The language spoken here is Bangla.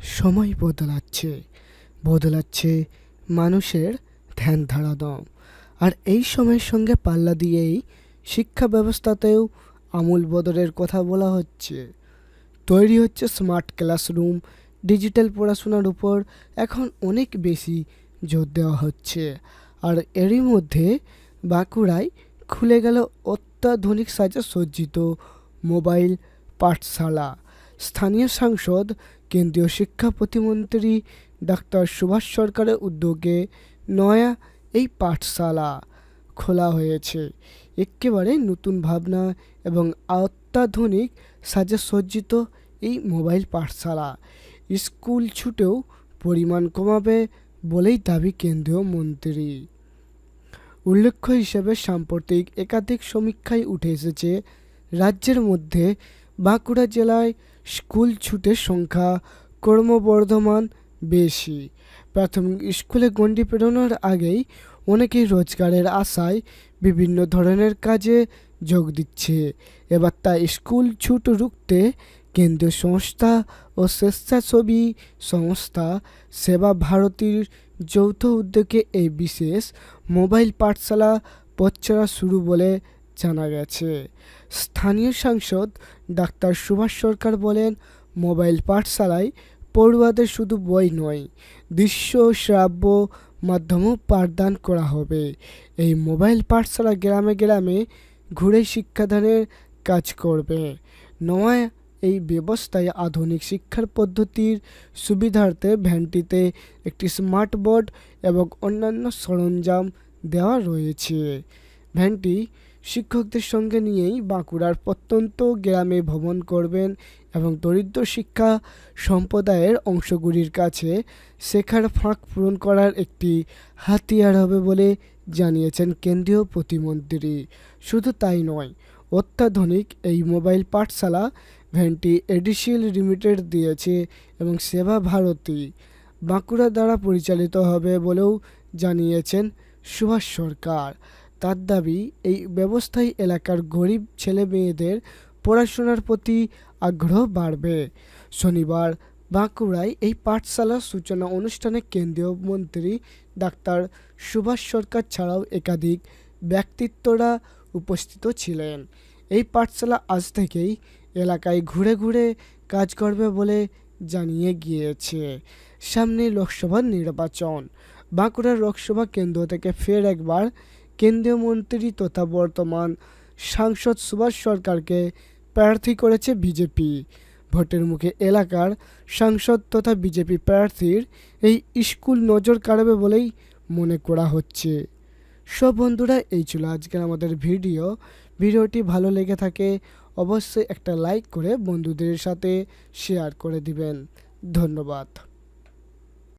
সময় বদলাচ্ছে বদলাচ্ছে মানুষের ধ্যান ধারণা আর এই সময়ের সঙ্গে পাল্লা দিয়েই শিক্ষা ব্যবস্থাতেও আমূল বদলের কথা বলা হচ্ছে। তৈরি হচ্ছে স্মার্ট ক্লাসরুম, ডিজিটাল পড়াশোনার উপর এখন অনেক বেশি জোর দেওয়া হচ্ছে। আর এরই মধ্যে বাঁকুড়ায় খুলে গেল অত্যাধুনিক সাজে সজ্জিত মোবাইল পাঠশালা। স্থানীয় সাংসদ, কেন্দ্রীয় শিক্ষা প্রতিমন্ত্রী ডাক্তার সুভাষ সরকারের উদ্যোগে নয়া এই পাঠশালা খোলা হয়েছে। একেবারে নতুন ভাবনা এবং অত্যাধুনিক সাজে সজ্জিত এই মোবাইল পাঠশালা। স্কুল ছুটেও পরিমাণ কমাবে বলেই দাবি কেন্দ্রীয় মন্ত্রী। উল্লেখ্য হিসেবে সাম্প্রতিক একাধিক সমীক্ষায় উঠে এসেছে, রাজ্যের মধ্যে বাঁকুড়া জেলায় স্কুল ছুটের সংখ্যা ক্রমবর্ধমান বেশি। প্রাথমিক স্কুলে গণ্ডি পেরোনোর আগেই অনেকেই রোজগারের আশায় বিভিন্ন ধরনের কাজে যোগ দিচ্ছে। এবার তা স্কুল ছুট রুখতে কেন্দ্রীয় সংস্থা ও স্বেচ্ছাসেবী সংস্থা সেবা ভারতীর যৌথ উদ্যোগে এই বিশেষ মোবাইল পাঠশালা পথচলা শুরু বলে জানা গেছে। স্থানীয় সাংসদ ডাক্তার সুভাষ সরকার বলেন, মোবাইল পাঠশালায় পড়ুয়াদের শুধু বই নয়, দৃশ্য শ্রাব্য মাধ্যমেও পাঠদান করা হবে। এই মোবাইল পাঠশালা গ্রামে গ্রামে ঘুরে শিক্ষাদানের কাজ করবে। নয়া এই ব্যবস্থায় আধুনিক শিক্ষার পদ্ধতির সুবিধার্থে ভ্যানটিতে একটি স্মার্ট বোর্ড এবং অন্যান্য সরঞ্জাম দেওয়া রয়েছে। ভ্যানটি শিক্ষকদের সঙ্গে নিয়েই বাঁকুড়ার প্রত্যন্ত গ্রামে ভ্রমণ করবেন এবং দরিদ্র শিক্ষা সম্প্রদায়ের অংশগুলির কাছে শেখার ফাঁক পূরণ করার একটি হাতিয়ার হবে বলে জানিয়েছেন কেন্দ্রীয় প্রতিমন্ত্রী। শুধু তাই নয় অত্যাধুনিক এই মোবাইল পাঠশালা ভ্যানটি এডিসিএল লিমিটেড দিয়েছে এবং সেবা ভারতী বাঁকুড়া দ্বারা পরিচালিত হবে বলেও জানিয়েছেন সুভাষ সরকার। তার দাবি, এই ব্যবস্থায় এলাকার গরিব ছেলে মেয়েদের পড়াশোনার প্রতি আগ্রহ বাড়বে। শনিবার বাঁকুড়ায় এই পাঠশালার সূচনা অনুষ্ঠানে কেন্দ্রীয় মন্ত্রী ডাক্তার সুভাষ সরকার ছাড়াও একাধিক ব্যক্তিত্বরা উপস্থিত ছিলেন। এই পাঠশালা আজ থেকেই এলাকায় ঘুরে ঘুরে কাজ করবে বলে জানিয়ে গিয়েছে। সামনে লোকসভা নির্বাচন। বাঁকুড়ার লোকসভা কেন্দ্র থেকে ফের একবার কেন্দ্রীয় মন্ত্রী তথা বর্তমান সাংসদ সুভাষ সরকারকে প্রার্থী করেছে বিজেপি। ভোটের মুখে এলাকার সাংসদ তথা বিজেপি প্রার্থীর এই স্কুল নজর কাড়বে বলেই মনে করা হচ্ছে। সব বন্ধুরা, এই ছিল আজকের আমাদের ভিডিও। ভিডিওটি ভালো লেগে থাকে, অবশ্যই একটা লাইক করে বন্ধুদের সাথে শেয়ার করে দিবেন। ধন্যবাদ।